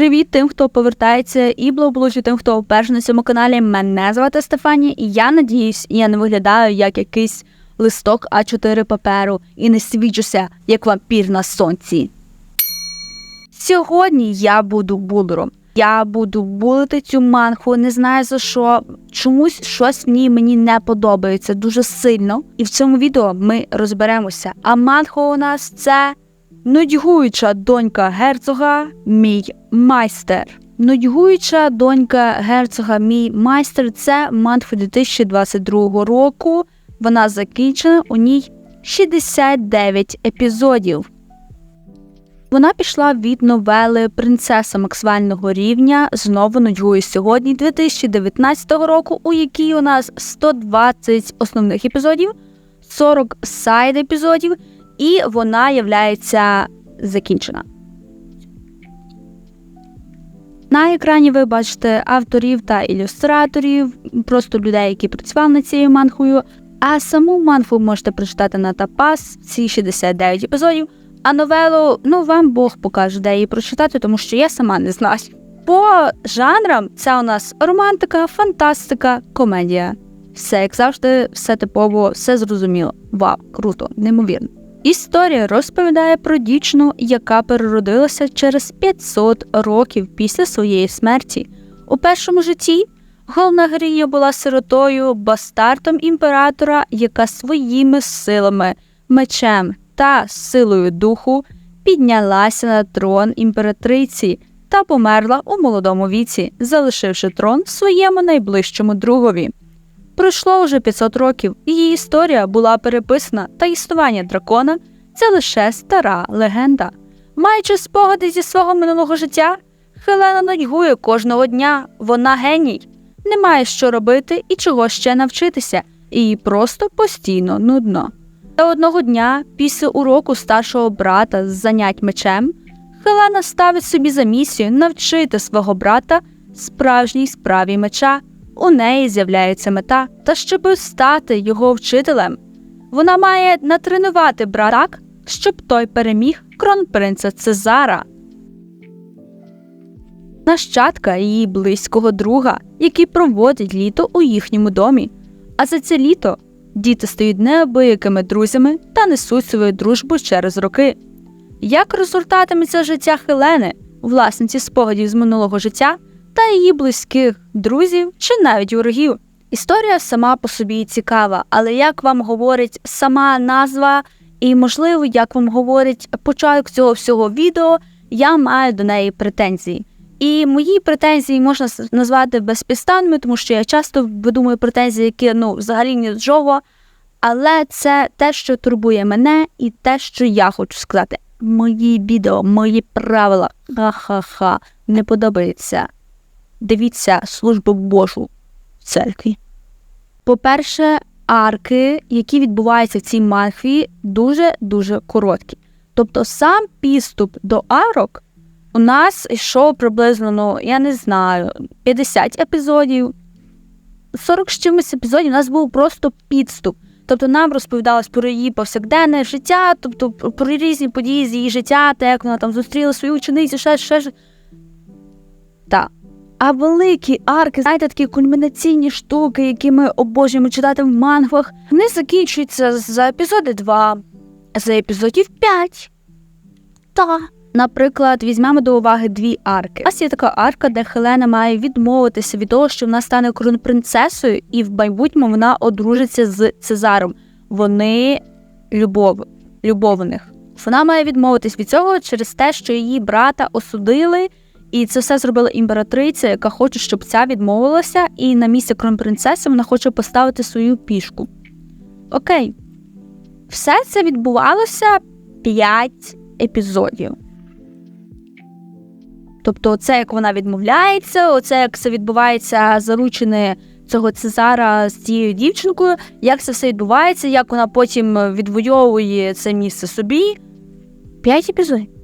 Привіт тим, хто повертається, і благополуччя тим, хто вперше на цьому каналі. Мене звати Стефані, і я надіюсь, я не виглядаю як якийсь листок А4 паперу і не свічуся як вампір на сонці. Сьогодні я буду булером. Я буду булити цю манху, не знаю за що. Чомусь щось в ній мені не подобається дуже сильно. І в цьому відео ми розберемося. А манхо у нас це нудьгуюча донька герцога, мій майстер. Нудьгуюча донька герцога, мій майстер це манхва 2022 року. Вона закінчена у ній 69 епізодів. Вона пішла від новели Принцеса максимального рівня знову нудьгує сьогодні 2019 року, у якій у нас 120 основних епізодів, 40 сайд епізодів, і вона являється закінчена. На екрані ви бачите авторів та ілюстраторів, просто людей, які працювали над цією манхою. А саму манху можете прочитати на Тапас, ці 69 епізодів. А новелу, ну вам Бог покаже, де її прочитати, тому що я сама не знаю. По жанрам це у нас романтика, фантастика, комедія. Все, як завжди, все типово, все зрозуміло. Вау, круто, неймовірно. Історія розповідає про дівчину, яка переродилася через 500 років після своєї смерті. У першому житті головна героїня була сиротою, бастартом імператора, яка своїми силами, мечем та силою духу піднялася на трон імператриці та померла у молодому віці, залишивши трон своєму найближчому другові. Пройшло вже 500 років, її історія була переписана, та існування дракона це лише стара легенда. Маючи спогади зі свого минулого життя, Хелена нудьгує кожного дня, вона геній, не має що робити і чого ще навчитися, і їй просто постійно нудно. Та одного дня, після уроку старшого брата з занять мечем, Хелена ставить собі за місію навчити свого брата справжній справі меча. У неї з'являється мета, та щоб стати його вчителем, вона має натренувати брата так, щоб той переміг кронпринца Цезара. Нащадка її близького друга, який проводить літо у їхньому домі. А за це літо діти стають неабиякими друзями та несуть свою дружбу через роки. Як результатиметься життя Хелени, власниці спогадів з минулого життя та її близьких друзів чи навіть ворогів? Історія сама по собі цікава, але як вам говорить сама назва, і, можливо, як вам говорить початок цього всього відео, я маю до неї претензії. І мої претензії можна назвати безпідставними, тому що я часто видумую претензії, які ну взагалі нічого. Але це те, що турбує мене, і те, що я хочу сказати. Мої відео, мої правила. Ха-ха-ха, не подобається. Дивіться службу Божу в церкві. По-перше, арки, які відбуваються в цій манхві, дуже-дуже короткі. Тобто сам підступ до арок у нас йшов приблизно, ну, я не знаю, 50 епізодів. 40 з чимось епізодів у нас був просто підступ. Тобто нам розповідалось про її повсякденне життя, тобто про різні події з її життя, те, як вона там зустріла свою ученицю, ще ще. Так. А великі арки, знаєте, такі кульмінаційні штуки, які ми обожнюємо читати в мангвах, вони закінчуються за епізоди 2, за епізодів 5. Та. Наприклад, візьмемо до уваги дві арки. У нас є така арка, де Хелена має відмовитися від того, що вона стане кронпринцесою, і в майбутньому вона одружиться з Цезаром. Вони любов, любов у них. Вона має відмовитись від цього через те, що її брата осудили, і це все зробила імператриця, яка хоче, щоб ця відмовилася, і на місце кронпринцеси вона хоче поставити свою пішку. Окей, все це відбувалося 5 епізодів. Тобто, це як вона відмовляється, оце як це відбувається заручене цього Цезара з цією дівчинкою, як це все відбувається, як вона потім відвоює це місце собі. П'ять епізодів.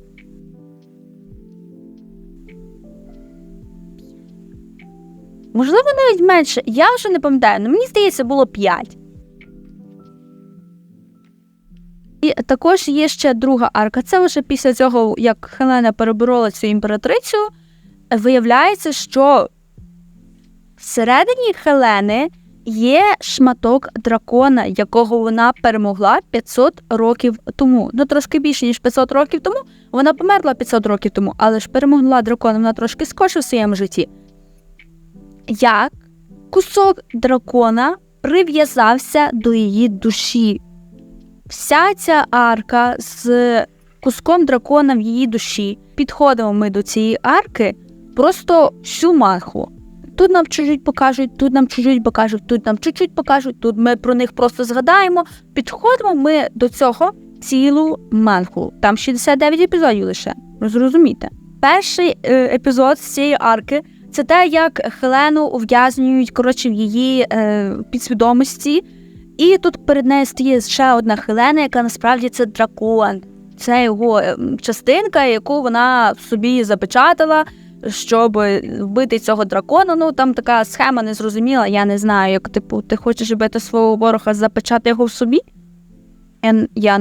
Можливо, навіть менше. Я вже не пам'ятаю, але мені здається, було п'ять. І також є ще друга арка. Це вже після цього, як Хелена переборола цю імператрицю, виявляється, що всередині Хелени є шматок дракона, якого вона перемогла 500 років тому. Ну, трошки більше, ніж 500 років тому. Вона померла 500 років тому, але ж перемогла дракона вона трошки скорше в своєму житті. Як кусок дракона прив'язався до її душі. Вся ця арка з куском дракона в її душі. Підходимо ми до цієї арки просто всю маху. Тут нам чуть-чуть покажуть, тут нам чуть-чуть покажуть, тут нам чуть-чуть покажуть, тут ми про них просто згадаємо. Підходимо ми до цього цілу манху. Там 69 епізодів лише. Зрозумійте. Перший е, епізод з цієї арки це те, як Хелену ув'язнюють коротше в її е, підсвідомості. І тут перед нею стоїть ще одна Хелена, яка насправді це дракон. Це його е, частинка, яку вона собі запечатала, щоб вбити цього дракона. Ну там така схема незрозуміла. Я не знаю, як типу, ти хочеш вбити свого ворога, запечати його в собі. Я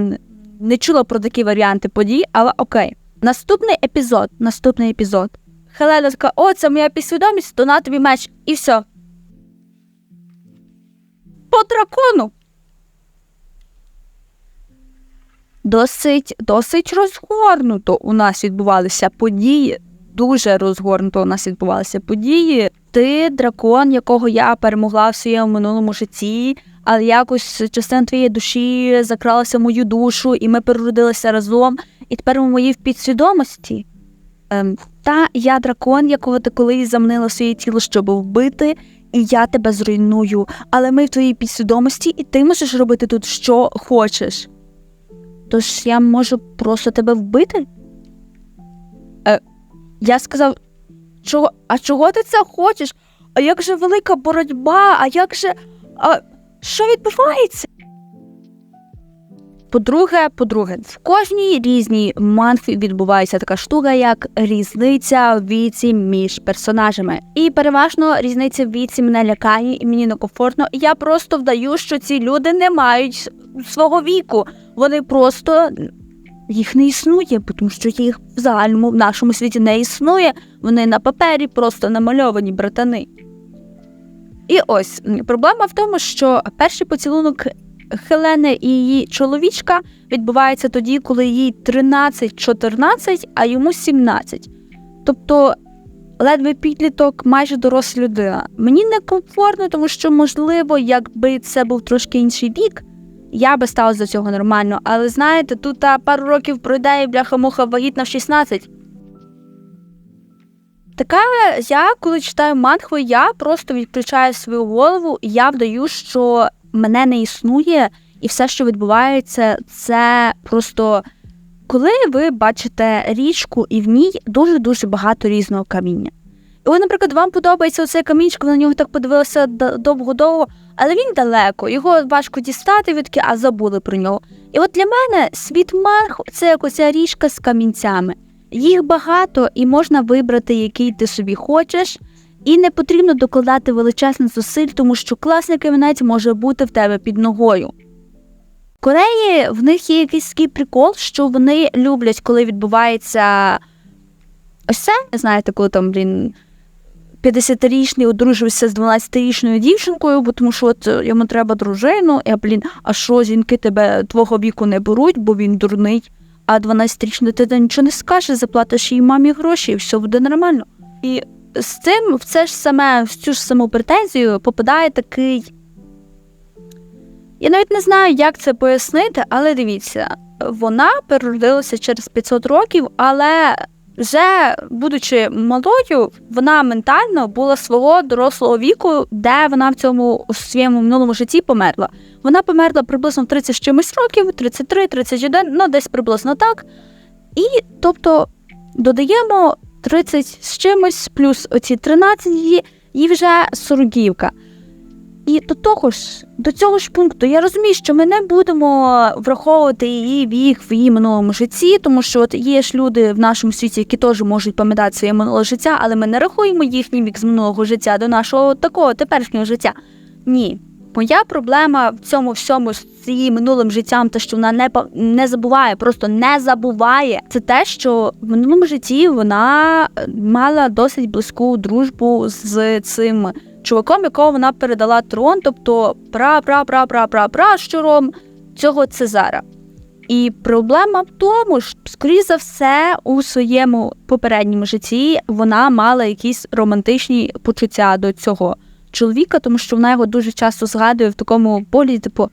не чула про такі варіанти подій, але окей. Наступний епізод. Наступний епізод. Хелена така, о, це моя підсвідомість, то на тобі меч, і все. По дракону. Досить, досить розгорнуто у нас відбувалися події. Дуже розгорнуто у нас відбувалися події. Ти дракон, якого я перемогла в своєму минулому житті, але якось частина твоєї душі закралася в мою душу, і ми переродилися разом. І тепер у моїй підсвідомості. Ем, та я дракон, якого ти колись замнила своє тіло, щоб вбити, і я тебе зруйную. Але ми в твоїй підсвідомості, і ти можеш робити тут що хочеш. Тож я можу просто тебе вбити? Е, я сказав, чого, а чого ти це хочеш? А як же велика боротьба? А як же. А, що відбувається? По-друге, по-друге, в кожній різній манфі відбувається така штука, як різниця в віці між персонажами. І переважно різниця в віці мене лякає і мені некомфортно. Я просто вдаю, що ці люди не мають свого віку. Вони просто їх не існує, тому що їх в загальному в нашому світі не існує. Вони на папері просто намальовані братани. І ось проблема в тому, що перший поцілунок Хелени і її чоловічка відбувається тоді, коли їй 13-14, а йому 17. Тобто ледве підліток, майже доросла людина. Мені некомфортно, тому що, можливо, якби це був трошки інший вік, я би ставилася до цього нормально. Але знаєте, тут а, пару років пройде і бляха-муха вагітна в 16. Така я, коли читаю мангу, я просто відключаю свою голову і я вдаю, що мене не існує, і все, що відбувається, це просто коли ви бачите річку і в ній дуже-дуже багато різного каміння. І от, наприклад, вам подобається оцей камінчик, ви на нього так подивилися довго-довго, але він далеко, його важко дістати, відки, а забули про нього. І от для мене світ Марх це як оця річка з камінцями. Їх багато і можна вибрати, який ти собі хочеш. І не потрібно докладати величезних зусиль, тому що класний камінець може бути в тебе під ногою. В Кореї в них є якийсь такий прикол, що вони люблять, коли відбувається ось це. Знаєте, коли там, блін, 50-річний одружився з 12-річною дівчинкою, бо тому що от йому треба дружину, і блін, а що жінки тебе твого віку не беруть, бо він дурний, а 12-річна дитина нічого не скаже, заплатиш їй мамі гроші, і все буде нормально. І з цим в це ж саме в цю ж саму претензію попадає такий. Я навіть не знаю, як це пояснити, але дивіться, вона переродилася через 500 років, але вже, будучи малою, вона ментально була свого дорослого віку, де вона в цьому у своєму минулому житті померла. Вона померла приблизно в 30 з чимось років, 33, 31, ну десь приблизно так. І тобто додаємо 30 з чимось, плюс оці 13 її, і вже сороківка. І до того ж, до цього ж пункту, я розумію, що ми не будемо враховувати її вік в її минулому житті, тому що от є ж люди в нашому світі, які теж можуть пам'ятати своє минуле життя, але ми не рахуємо їхній вік з минулого життя до нашого такого теперішнього життя. Ні. Моя проблема в цьому всьому з її минулим життям, те, що вона не не забуває, просто не забуває. Це те, що в минулому житті вона е, мала досить близьку дружбу з цим чуваком, якого вона передала трон, тобто пра пра пра пра пра пращуром цього Цезара. І проблема в тому, що, скоріш за все, у своєму попередньому житті вона мала якісь романтичні почуття до цього чоловіка, тому що вона його дуже часто згадує в такому полі, типу.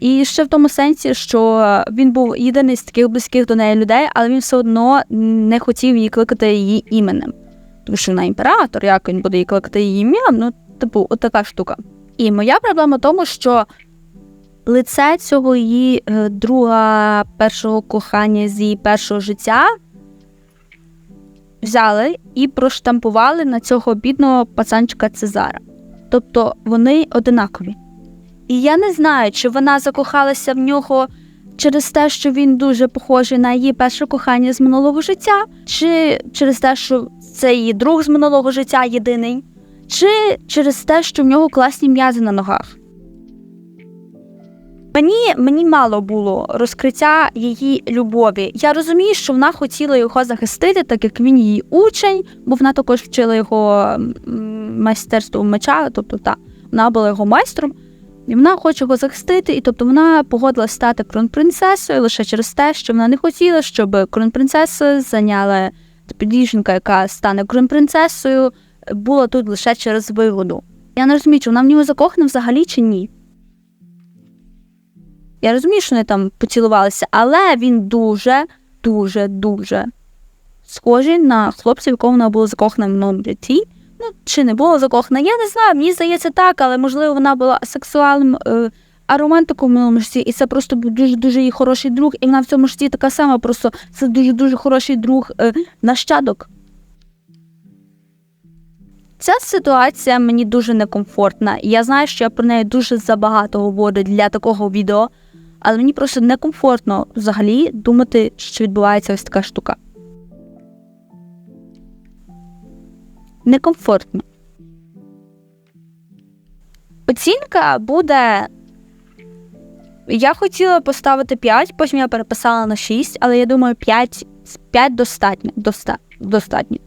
І ще в тому сенсі, що він був єдиний з таких близьких до неї людей, але він все одно не хотів її кликати її іменем. Тому що вона імператор, як він буде її кликати її ім'ям, ну, типу, от така штука. І моя проблема в тому, що лице цього її е, друга першого кохання з її першого життя взяли і проштампували на цього бідного пацанчика Цезара. Тобто вони одинакові. І я не знаю, чи вона закохалася в нього через те, що він дуже похожий на її перше кохання з минулого життя, чи через те, що це її друг з минулого життя єдиний, чи через те, що в нього класні м'язи на ногах. Мені, мені мало було розкриття її любові. Я розумію, що вона хотіла його захистити, так як він її учень, бо вона також вчила його майстерству меча, тобто та, вона була його майстром. І вона хоче його захистити, і тобто вона погодилась стати кронпринцесою лише через те, що вона не хотіла, щоб кронпринцеси зайняла дівчинка, яка стане кронпринцесою, була тут лише через вигоду. Я не розумію, чи вона в нього закохана взагалі чи ні. Я розумію, що вони там поцілувалися, але він дуже, дуже, дуже схожий на хлопця, якого вона була закохана в минулому житті. Ну, чи не була закохана, я не знаю, мені здається так, але можливо вона була сексуальним е, а в минулому житті, і це просто був дуже дуже її хороший друг, і вона в цьому житті така сама, просто це дуже дуже хороший друг е, нащадок. Ця ситуація мені дуже некомфортна, і я знаю, що я про неї дуже забагато говорю для такого відео, але мені просто некомфортно взагалі думати, що відбувається ось така штука. Некомфортно. Оцінка буде. Я хотіла поставити 5, потім я переписала на 6, але я думаю, 5, 5 достатньо. Доста, достатньо.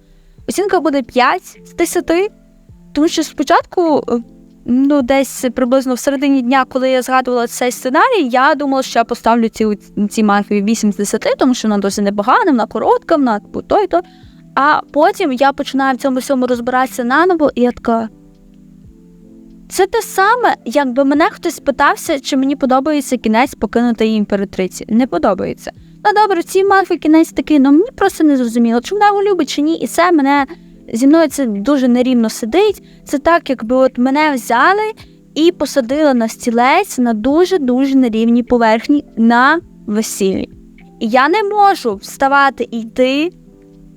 Оцінка буде 5 з 10, тому що спочатку, е, ну, десь приблизно в середині дня, коли я згадувала цей сценарій, я думала, що я поставлю ці, ці манфі 8 з 10, тому що вона досить непогана, вона коротка, вона то і то. А потім я починаю в цьому всьому розбиратися наново, і я така. Це те саме, якби мене хтось питався, чи мені подобається кінець покинутої імператриці. Не подобається. Ну добре, ці Малфі кінець такий, ну мені просто не зрозуміло, чи вона його любить, чи ні. І це мене зі мною це дуже нерівно сидить. Це так, якби от мене взяли і посадили на стілець на дуже-дуже нерівній поверхні на весіллі. І я не можу вставати і йти,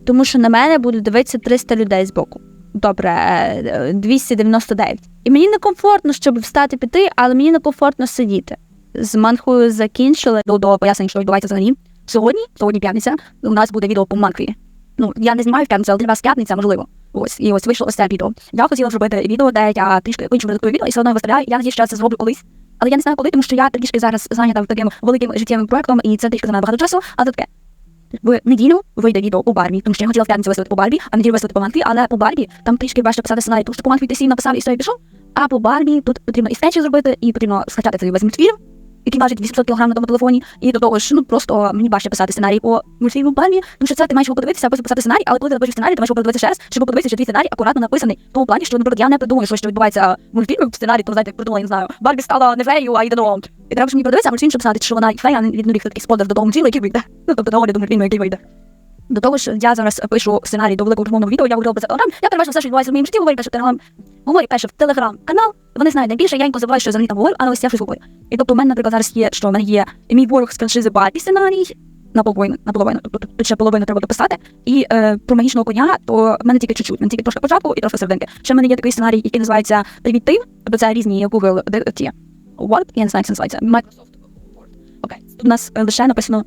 тому що на мене будуть дивитися 300 людей збоку. Добре, е, 299. І мені некомфортно, щоб встати піти, але мені некомфортно сидіти. З манхою закінчили до, пояснення, що відбувається взагалі. Сьогодні, сьогодні п'ятниця, у нас буде відео по манхві. Ну, я не знімаю в п'ятницю, але для вас п'ятниця, можливо. Ось, і ось вийшло ось це відео. Я хотіла зробити відео, де я трішки по-іншому редактую відео і все одно виставляю. Я надію, що це зроблю колись. Але я не знаю коли, тому що я трішки зараз зайнята таким великим життєвим проектом, і це трішки займає багато часу, але таке. В неділю вийде відео по Барбі, тому що я хотіла в п'ятницю виставити по Барбі, а неділю виставити по Манфі, але по Барбі там трішки важче писати сценарій, тому що по Манфі ти сів написав і все, пішов, а по Барбі тут потрібно і скетчі зробити, і потрібно скачати цей весь мультфільм, який важить 800 кг на тому телефоні, і до того ж, ну просто мені важче писати сценарій по мультфільму Барбі, тому що це ти маєш його подивитися, а писати сценарій, але коли ти напишеш сценарій, ти маєш його подивитися ще раз, щоб подивитися, що твій сценарій акуратно написаний. В тому плані, що, наприклад, я не придумаю, що, що відбувається в мультфільмі в сценарії, то знаєте, придумала, я не знаю, Барбі стала не феєю, а єдином. І треба ж мені подивитися, а мультфільм, щоб знати, що вона фея, а не відновлює такий спойлер до того мультфільму, який вийде. Ну, тобто до огляду мультфільму, який вийде. До того ж, я зараз пишу сценарій до великого розмовного відео, я говорю про телеграм. Я переважно все, що відбувається в моєму житті, говорю перше в телеграм. Говорю перше в телеграм-канал. Вони знають найбільше, я інколи забуваю, що взагалі там говорю, але ось я щось говорю. І тобто, у мене, наприклад, зараз є, що в мене є мій ворог з франшизи Барбі сценарій. Наполовину, наполовину, тобто тут ще половину треба дописати. І е, про магічного коня, то в мене тільки чуть-чуть, мене тільки трошки початку і трошки серединки. Ще в мене є такий сценарій, який називається Привіт ти, тобто це різні Google де- ті Word, я не знаю, як це називається. Microsoft Word. Окей. Тут у нас е, лише написано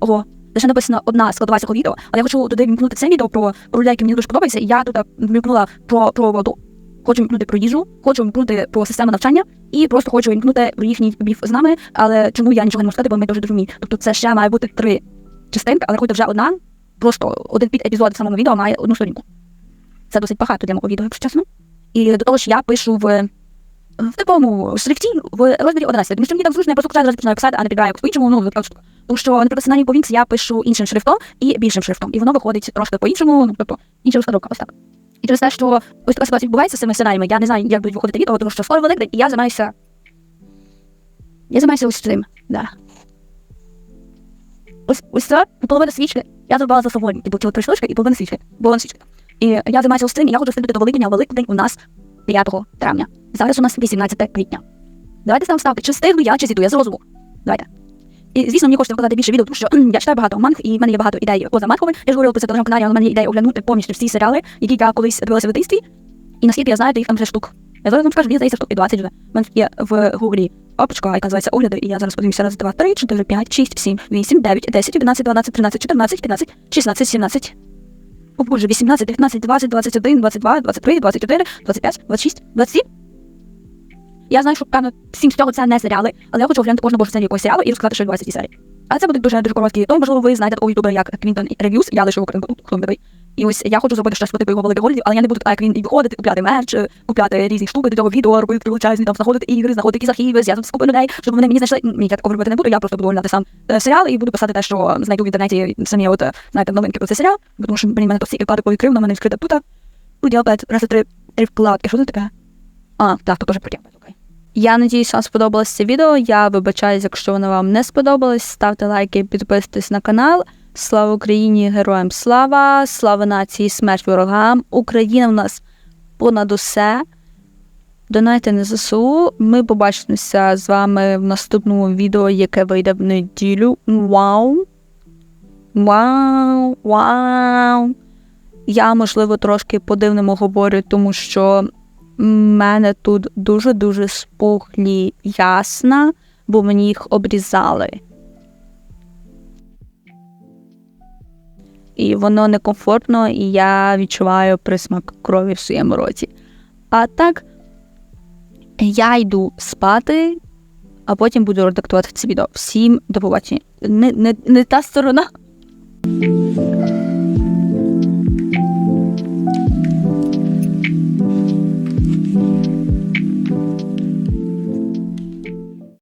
ого. Лише написано одна складова цього відео, але я хочу туди вімкнути це відео про, людей, які мені дуже подобається, і я туди вімкнула про, про воду. хочу вімкнути про їжу, хочу вімкнути про систему навчання і просто хочу вімкнути про їхній бів з нами. Але чому я нічого не можу сказати, бо ми дуже вмі. Тобто це ще має бути три частинки, але хоч вже одна. Просто один під епізод в самому відео має одну сторінку. Це досить багато для мого відео, якщо чесно. І до того ж я пишу в, в такому шрифті в розділі 11. Тому що мені так зручно, я просто кожен раз писати, а не підбираю якось по-іншому. Ну, штука. Тому що, наприклад, сценарій по Вінкс я пишу іншим шрифтом і більшим шрифтом. І воно виходить трошки по-іншому, ну, тобто інша розкадровка, ось так. І через те, що ось така ситуація відбувається з цими сценаріями, я не знаю, як будуть виходити відео, тому що скоро великдень, і я займаюся. Я займаюся ось цим, да. Ось, ось це половина свічки. Я зробила за сьогодні. Типу, ці от три штучки і половина свічки. Свічки. І я займаюся ось цим, і я хочу встигнути до Великдня, а Великдень у нас 5 травня. Зараз у нас 18 квітня. Давайте там ставте, чи встигну я, чи зійду, я з розуму. Давайте. І, звісно, мені хочеться викладати більше відео, тому що я читаю багато манг, і в мене є багато ідей поза манговими. Я ж говорила про це телеграм-каналі, але в мене є ідея оглянути повністю всі серіали, які я колись дивилася в дитинстві. І наскільки я знаю, то їх там вже штук. Я зараз вам скажу, мені здається, штук і 20 вже. У мене є в гуглі опочка, яка називається огляди, і я зараз подивлюся раз, два, три, чотири, п'ять, шість, сім, вісім, дев'ять, десять, одинадцять, дванадцять, тринадцять, чотирнадцять, п'ятнадцять, шістнадцять, сімнадцять. О боже, 18, 19, 20, 21, 22, 23, 24, 25, 26, 27. Я знаю, що певно всім з цього це не серіали, але я хочу оглянути кожну божу серію якогось серіалу і розказати, що відбувається в цій серії. Але це буде дуже дуже короткі. Тому, можливо, ви знаєте такого ютубера, як Квінтон Рев'юс, я лише його картинку, хто не. І ось я хочу зробити щось по типу його великих але я не буду так, як він і виходити, купляти мерч, е, купляти різні штуки до цього відео, робити величезні, там знаходити ігри, знаходити якісь архіви, зв'язувати з купою людей, щоб вони мені знайшли. Ні, я такого робити не буду, я просто буду оглядати сам е, серіал і буду писати те, що знайду в інтернеті самі от, е, знаєте, новинки про цей серіал, тому що блін, мене то стільки вкладок відкрив, на мене відкрита тут. Тут я раз три, три вкладки. Що це таке? А, так, тут теж потім. Я надіюсь, вам сподобалось це відео. Я вибачаюсь, якщо воно вам не сподобалось. Ставте лайки, підписуйтесь на канал. Слава Україні, героям слава, слава нації, смерть ворогам. Україна в нас понад усе. Донайте на ЗСУ. Ми побачимося з вами в наступному відео, яке вийде в неділю. Вау! Вау! Вау! Я, можливо, трошки по-дивному говорю, тому що в мене тут дуже-дуже спухлі ясна, бо мені їх обрізали. І воно некомфортно, і я відчуваю присмак крові в своєму роті. А так, я йду спати, а потім буду редактувати це відео. Всім до побачення. Не, не, не та сторона.